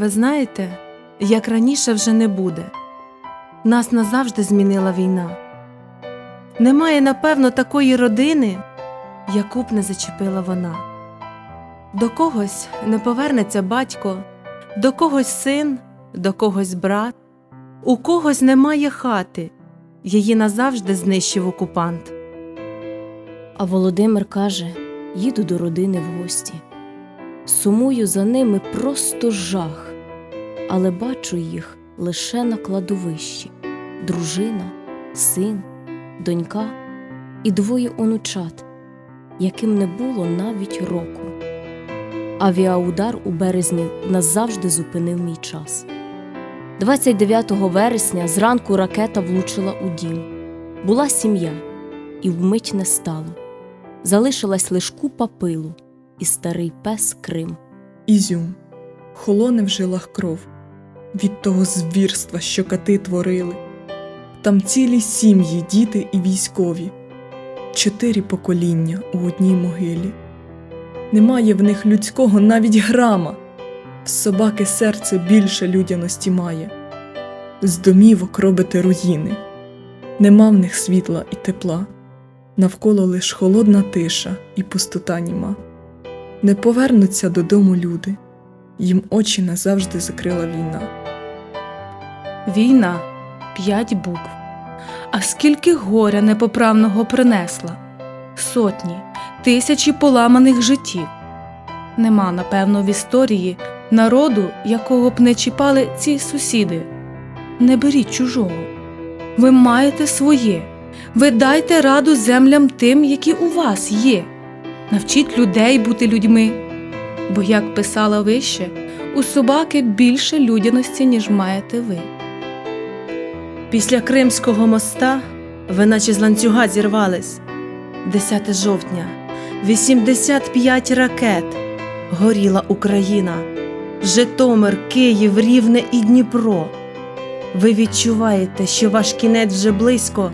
Ви знаєте, як раніше вже не буде. Нас назавжди змінила війна. Немає, напевно, такої родини, яку б не зачепила вона. До когось не повернеться батько, до когось син, до когось брат, у когось немає хати, її назавжди знищив окупант. А Володимир каже: їду до родини в гості. Сумую за ними просто жах, але бачу їх лише на кладовищі дружина, син, донька і двоє онучат, яким не було навіть року. Авіаудар у березні назавжди зупинив мій час. 29 вересня зранку ракета влучила у дім. Була сім'я, і вмить не стало. Залишилась лиш купа пилу і старий пес Крим. Ізюм, холоне в жилах кров від того звірства, що кати творили. Там цілі сім'ї, діти і військові, чотири покоління у одній могилі. Немає в них людського навіть грама, в собаки серце більше людяності має. З домівок робите руїни, нема в них світла і тепла, навколо лиш холодна тиша і пустота німа. Не повернуться додому люди, їм очі назавжди закрила війна. Війна п'ять букв. А скільки горя непоправного принесла? Сотні, тисячі поламаних життів. Нема, напевно, в історії народу, якого б не чіпали ці сусіди. Не беріть чужого. Ви маєте своє. Ви дайте раду землям тим, які у вас є. Навчіть людей бути людьми. Бо, як писала вище, у собаки більше людяності, ніж маєте ви. Після Кримського моста ви наче з ланцюга зірвались. 10 жовтня, 85 ракет. Горіла Україна, Житомир, Київ, Рівне і Дніпро. Ви відчуваєте, що ваш кінець вже близько,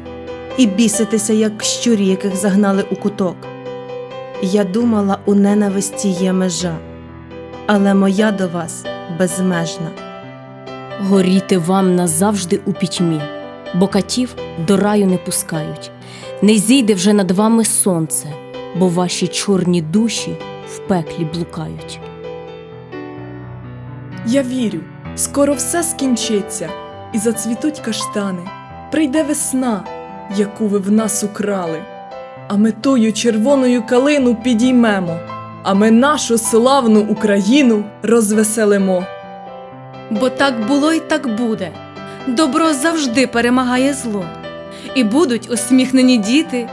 і біситеся, як щурі, яких загнали у куток. Я думала, у ненависті є межа, але моя до вас безмежна. Горіти вам назавжди у пітьмі, бо катів до раю не пускають. Не зійде вже над вами сонце, бо ваші чорні душі в пеклі блукають. Я вірю, скоро все скінчиться, і зацвітуть каштани. Прийде весна, яку ви в нас украли. А ми тою червоною калину підіймемо, а ми нашу славну Україну розвеселимо. Бо так було і так буде. Добро завжди перемагає зло. І будуть усміхнені діти,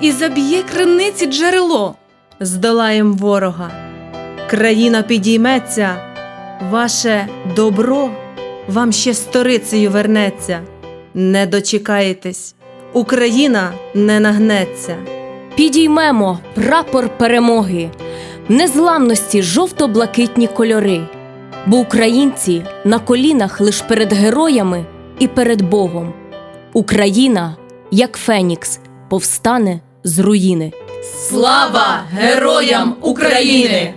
і заб'є криниці джерело. Здолаєм ворога. Країна підійметься, ваше добро вам ще сторицею вернеться. Не дочекаєтесь, Україна не нагнеться. Підіймемо прапор перемоги, незламності жовто-блакитні кольори, бо українці на колінах лиш перед героями і перед Богом. Україна, як Фенікс, повстане з руїни. Слава героям України!